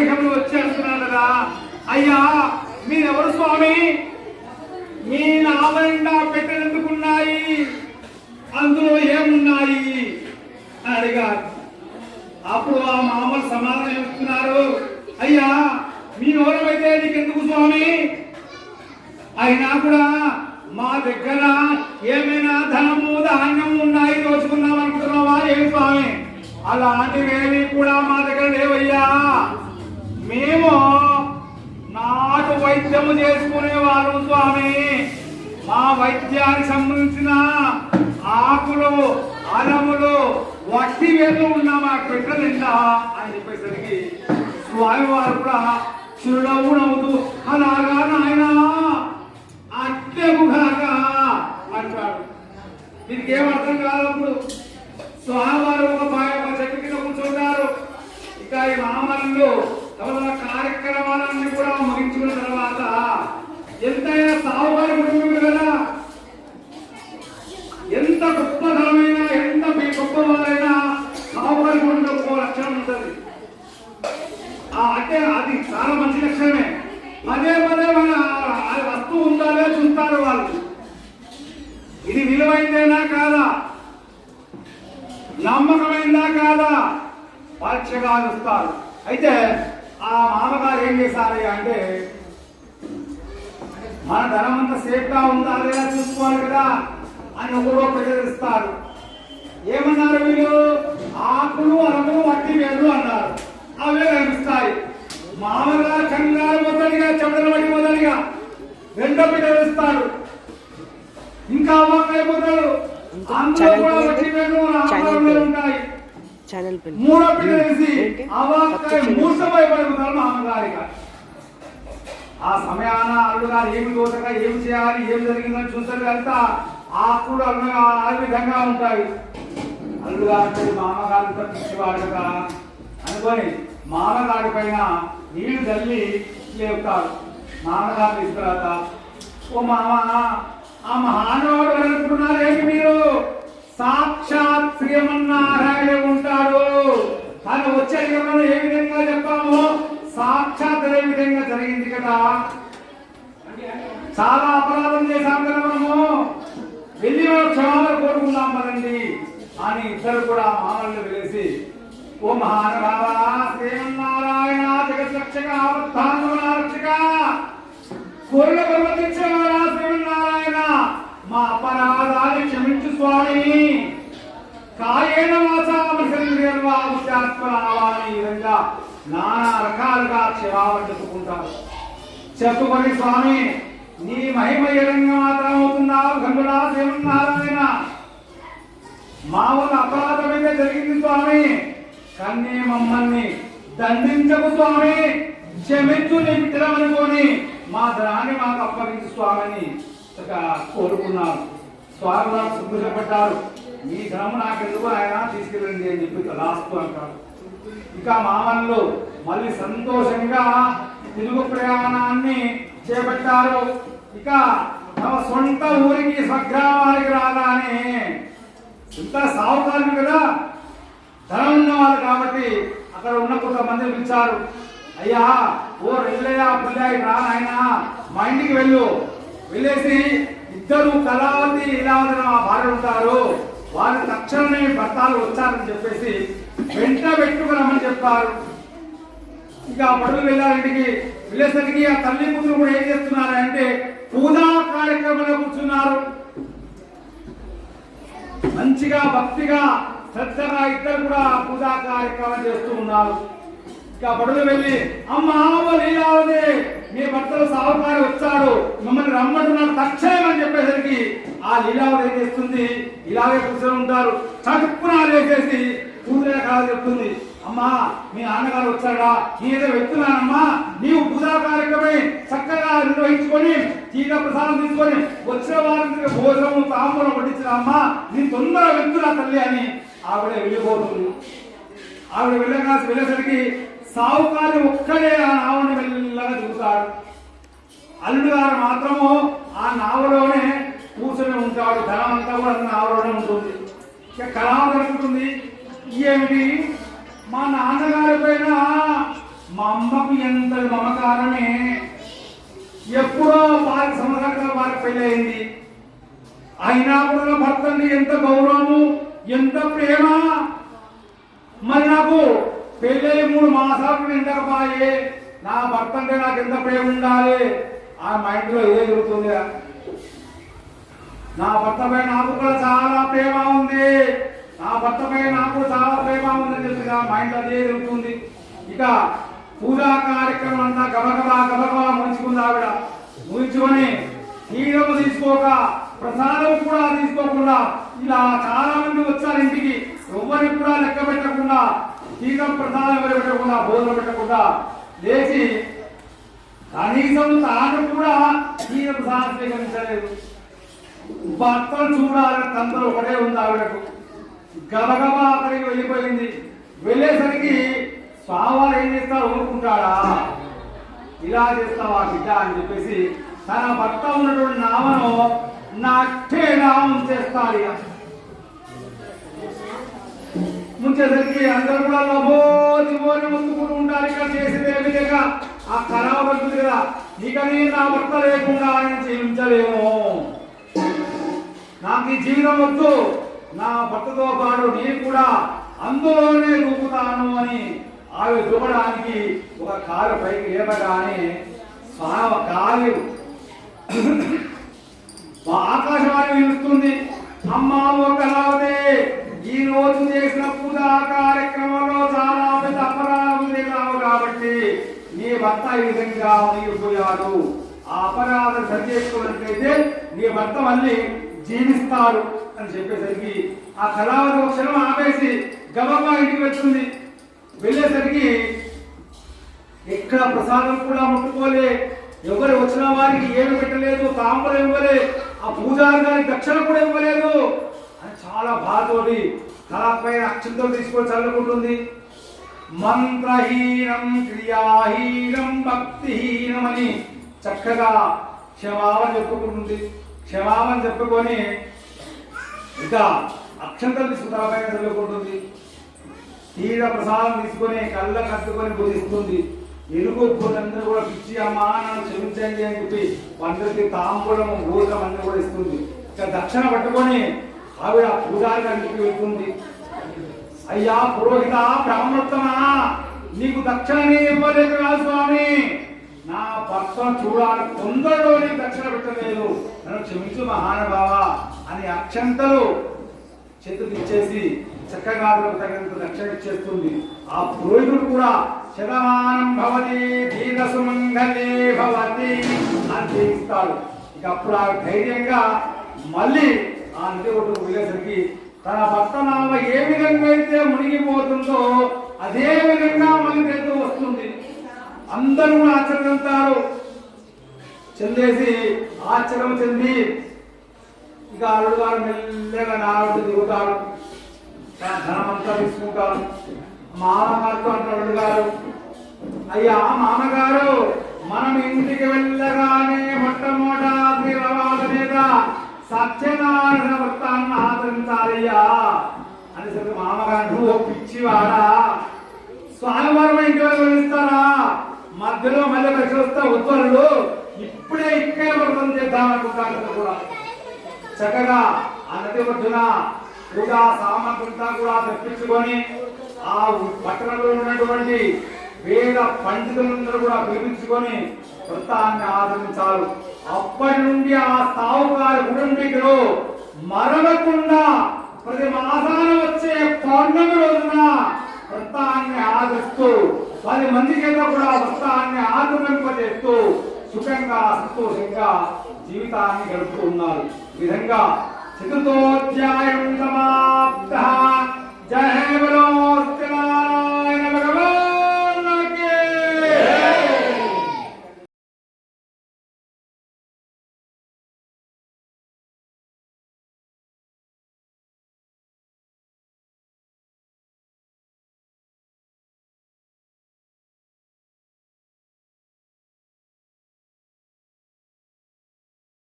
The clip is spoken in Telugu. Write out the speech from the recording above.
వేషంలో వచ్చేస్తున్నారు కదా. అయ్యా మీరెవరు స్వామి? మీ నామనిండా పెట్టెందుకున్నాయి? అందులో ఏమున్నాయి? అడిగారు. అప్పుడు ఆ మామ సమాధానం చెప్తున్నారు. అయ్యా మీ నోరమైతే నీకెందుకు స్వామి? అయినా కూడా మా దగ్గర ఏమైనా ధనము ధాన్యం ఉన్నాయి దోచుకుందాం అనుకుంటున్నావా? ఏమి స్వామి? అలాంటివేమీ కూడా మా దగ్గర లేవయ్యా. మేము నాటు వైద్యము చేసుకునే వాళ్ళం స్వామి. మా వైద్యానికి సంబంధించిన ఆకులు అలములు వట్టి వేలు ఉన్న మా పెట్టలిందా అని చెప్పేసరికి స్వామి వారు కూడా చిరునవ్వు నవ్వుతూ అలాగా నాయనా అట్టెగుగాక అంటాడు దీనికి ఏం అర్థం కాదప్పుడు స్వామివారు ఒక ఒక చెట్టు కింద కూర్చుంటారు. ఇక ఈ మహామలంలో తమ తమ కార్యక్రమాలన్నీ కూడా ముగించుకున్న తర్వాత ఎంతైనా సాగుబారి కుటుంబం కదా? ఎంత గొప్పతనమైనా ఎంత మీ గొప్ప వాళ్ళైనా సాగుబారి కుటుంబం ఒక లక్షణం ఉంటుంది. అంటే అది చాలా మంచి లక్షణమే. పదే పదే మన ఆ వస్తువు ఉందా చూస్తారు వాళ్ళు. ఇది విలువైందేనా కాదా? నమ్మకమైందా కాదా? పరీక్షగా చూస్తారు అయితే ఆ మామగారు ఏం చేశారయ్యా అంటే మన ధనం అంతా సేఫ్గా ఉందా లేదా చూసుకోవాలి కదా అని ఒకరో ప్రజరిస్తారు ఏమన్నారు వీళ్ళు? ఆకులు అరములు వట్టి వేలు అన్నారు. అవే కనిపిస్తాయి. మామగా కంగారు మొదటిగా చెమటలు పట్టి మొదటిగా రెండో ఇస్తాడు ఇంకా అవ్వక అయిపోతాడు ఇంకా అందులో కూడా వట్టి పేరు. ఉంటాయి. ఛానల్ తెలిసి ఏంటి? ఆ సమయాన అల్లుడు గారు ఏమి దోచక ఏమి చేయాలి ఏమి జరిగిందని చూసారు అంతా ఆ కూడా ఆ విధంగా ఉంటాయి. అల్లుడు గారు అంటే మామగారితో పిచ్చివాడు కదా అనుకొని మామగారి పైన నీళ్ళు చల్లి లేపుతారు మామగారు తీసుకురాత ఓ మామ ఆ మహానుభావుడు ఎవరు అనుకుంటున్నారు ఏంటి మీరు? సాక్షాత్ శ్రీమన్నారాయణ ఉంటాడు. కానీ వచ్చే యుగంలో ఏ విధంగా చెప్పాము సాక్షాత్ ఏ విధంగా జరిగింది కదా. చాలా అపరాధం చేశాం కదా మనము. వెళ్ళి క్షమాలు కోరుకుందాం మనండి అని ఇద్దరు కూడా మామూలు వెలిసి ఓ మహానుభావ శ్రీమన్నారాయణ జగద్రక్షక ఆపత్తాంగముల రక్షక కోరిన పర్వత శ్రీమన్నారాయణ మా అపరాధాన్ని స్వామిని స్వామి. కాయేన వాచాత్మనావాని ఈ విధంగా నానా రకాలుగా క్షమాపణ చెప్పుకుంటారు. చెప్పుకొని స్వామి నీ మహిమ ఏ మాత్రం అవుతున్నావు గంగుడా దేవున్నారాయణ మా వల్ల అపరాధమైతే జరిగింది స్వామి కన్నీ మమ్మల్ని దండించకు స్వామి. క్షమించు నిమిత్రమనుకొని మా ధనాన్ని మాకు అప్పగించు స్వామిని ఇక కోరుకున్నారు. స్వామి వారు సంతోషపడ్డారు మీ నాకు నాకెందుకు ఆయన తీసుకెళ్ళండి అని చెప్పి లాస్ట్ అంటారు. ఇక మామన్లు మళ్ళీ సంతోషంగా తెలుగు ప్రయాణాన్ని చేపట్టారు. ఇక తమ సొంత ఊరికి స్వగ్రామానికి రాగానే ఇంత సావుకారులు కదా? ధనం ఉన్నవారు కాబట్టి అక్కడ ఉన్న కొంతమంది పిలిచారు. అయ్యా ఓ రెల్లయ్యా పుల్లయ్య రానాయన మా ఇంటికి వెళ్ళు. వెళ్ళేసి ఇద్దరు కళావతి ఇలావతి భార్య ఉంటారు. వారి తక్షణమే భర్తాలు వచ్చారని చెప్పేసి వెంట పెట్టుకురమ్మని చెప్పారు. ఇక పడుగు వెళ్ళారింటికి వెళ్ళేసరికి ఆ తల్లి కూతురు కూడా ఏం చేస్తున్నారు అంటే పూజా కార్యక్రమంలో కూర్చున్నారు. మంచిగా భక్తిగా శ్రద్ధగా ఇద్దరు కూడా పూజా కార్యక్రమం చేస్తూ ఉన్నారు. ఇక బడులు వెళ్ళి అమ్మ మీ భర్తలు సాహుకారి వచ్చాడు మిమ్మల్ని రమ్మంటున్నాడు తక్షణం అని చెప్పేసరికి ఆ లీలావతి ఏం చేస్తుంది? ఇలాగే కూర్చొని ఉంటారు. చటుక్కున వేసేసి కూతురే కాదు చెప్తుంది. అమ్మా మీ నాన్నగారు వచ్చాడా నేనేదో వెళ్తున్నానమ్మా. నీవు పూజా కార్యక్రమం చక్కగా నిర్వహించుకొని తీగ ప్రసాదం తీసుకొని వచ్చిన వారికి భోజనం తాంబూలం పట్టించిన అమ్మా నేను తొందరగా వెళ్తున్నా తల్లి అని ఆవిడ వెళ్ళిపోతుంది. ఆవిడ వెళ్ళగా వెళ్ళేసరికి సావుకారి ఒక్కడే ఆ నావని మెల్లగా చూస్తాడు. అల్లుడు గారు మాత్రము ఆ నావలోనే కూర్చొని ఉంటాడు. ధనం అంతా కూడా నావలోనే ఉంటుంది. ఇక కళావతి జరుగుతుంది ఏమిటి మా నాన్నగారి పైన మా అమ్మకు ఎంత మమకారమే. ఎప్పుడో వారి సంవత్సరాలుగా వారికి పెళ్ళి అయింది అయినా కూడా భర్తని ఎంత గౌరవము ఎంత ప్రేమ. మరి నాకు పెళ్ళి మూడు మాసాలు నిండకపోయే నా భర్త అంటే నాకు ఎంత ప్రేమ ఉండాలి? ఆ మైండ్లో ఇదే జరుగుతుంది నా భర్తపై నాకు కూడా చాలా ప్రేమ ఉంది. నా భర్తపై నాకు చాలా ప్రేమ ఉందని చెప్పి నా మైండ్ అదే జరుగుతుంది ఇక పూజా కార్యక్రమం అంతా గబగబా గబగబా ముంచుకుంది ఆవిడ. ముంచుకొని తీరము తీసుకోక ప్రసాదం కూడా తీసుకోకుండా ఇలా చాలా మంది వచ్చారు ఇంటికి. ఎవరికి కూడా లెక్క పెట్టకుండా తీరం ప్రధానం ఎవరు పెట్టకుండా భోజనం పెట్టకుండా లేచి కనీసం తాను కూడా తీర ప్రసాదం స్వీకరించలేదు. భర్తను చూడాలని తందరు ఒకటే ఉంది ఆవిడకు. గబగబా అక్కడికి వెళ్ళిపోయింది. వెళ్ళేసరికి స్వామివారు ఏం చేస్తారు ఊరుకుంటాడా? ఇలా చేస్తావా బిడ్డ అని చెప్పేసి తన భర్త ఉన్నటువంటి నామను నట్టే నామం చేస్తాడు ఇక. ముంచేసరికి అందరూ కూడా లభోని బోని ముందుకుంటూ ఉండాలి ఇక్కడ చేసేది ఏమి లేక. ఆ ఖరాబ్ పడుతుంది కదా. ఇక నా భర్త లేకుండా ఆయన జీవించలేము. నాకు ఈ జీవితం వద్దు. నా భర్తతో పాటు నేను కూడా అందులోనే రూపుతాను అని ఆమె దూకడానికి ఒక కాలు పైకి లేపగానే స్వామ కాలు ఆకాశవాణి పిలుస్తుంది అమ్మ ఒకలావదే ఈ రోజు చేసిన పూజ కార్యక్రమంలో చాలా పెద్ద అపరాధం చేశావు కాబట్టి నీ భర్త ఈ విధంగా మునిగిపోయాడు ఆ అపరాధం సరి చేసుకున్నట్లయితే నీ భర్త మళ్ళీ జీవిస్తాడు అని చెప్పేసరికి ఆ కళావతి ఒక క్షణం ఆపేసి గబగబా ఇంటికి వచ్చింది వెళ్ళేసరికి ఎక్కడ ప్రసాదం కూడా ముట్టుకోలే. ఎవరు వచ్చిన వారికి ఏమి పెట్టలేదు తాంబూలం ఇవ్వలే. ఆ పూజారి గారికి దక్షిణ కూడా ఇవ్వలేదు. అని చాలా బాధతోటి తలపై అక్షంతో తీసుకొని చల్లుకుంటుంది. మంత్రహీనం క్రియాహీనం భక్తిహీనం అని చక్కగా క్షమాపణ చెప్పుకుంటుంది. క్షమాపణ చెప్పుకొని ఇక అక్షంతలు తీసుకుని తలపైన చల్లుకుంటుంది. తీర ప్రసాదం తీసుకొని కళ్ళ కట్టుకొని బోధిస్తుంది ఎరుగు అందరూ కూడా పిచ్చి అమ్మా నన్ను క్షమించండి అని చెప్పి అందరికి తాంబూలము భూతం అన్ని కూడా ఇస్తుంది. ఇక దక్షిణ పట్టుకొని ఆవిడ పూజారి గారికి వెళ్తుంది అయ్యా పురోహిత బ్రాహ్మణోత్తమా నీకు దక్షిణనే ఇవ్వలేదు కాదు స్వామి. నా భర్త చూడాలి తొందరలో నీకు దక్షిణ పెట్టలేదు. నన్ను క్షమించు మహానుభావ అని అక్షంతలు చేతులు ఇచ్చేసి చక్కగా తగినంత దక్షిణ ఇచ్చేస్తుంది. ఆ పురోహితుడు కూడా శతమానం భవతి దీన సుమంగళే భవతి అని దీవిస్తాడు ఇక అప్పుడు ఆ ధైర్యంగా మళ్ళీ ఆ నది ఒడ్డుకు వెళ్ళేసరికి తన భర్త నామ ఏ విధంగా అయితే మునిగిపోతుందో అదే విధంగా మళ్ళీ వస్తుంది. అందరూ ఆశ్చర్యంతారు చెందేసి ఆశ్చర్యం చెంది ఇక అరుడు గారు మెల్లగా నాలుగు దిగుతాడు తన ధనమంతా తీసుకుంటాడు మామగారితో అంటాడు గారు అయ్యా మామగారు మనం ఇంటికి వెళ్ళగానే మొట్టమొదటి రవాల మీద సత్యనారాయణ వ్రతాన్ని ఆచరించాలయ్యా సరే మామగారు ఓ పిచ్చివాడా స్వామివారం ఇంకా వివరిస్తారా మధ్యలో మళ్ళీ కలిసి వస్తా ఇప్పుడే ఇక్కడే వ్రతం చేద్దామనుకుంటాను కూడా. చక్కగా ఆ నది కూడా సామగ్రంతా కూడా తెప్పించుకొని ఆ పట్టణంలో ఉన్నటువంటి వేద పండితులందరూ కూడా పిలిపించుకొని వృత్తాన్ని ఆదరించారు. అప్పటి నుండి ఆ సావుకారు కుటుంబీకులు మరవకుండా ప్రతి మాసాన వచ్చే పౌర్ణమి రోజున వృత్తాన్ని ఆదిస్తూ పది మంది చేత కూడా వృత్తాన్ని ఆక్రమింపజేస్తూ సుఖంగా సంతోషంగా జీవితాన్ని గడుపుతూ ఉన్నారు. విధంగా చతుర్థోధ్యాయం సమాప్త. జయ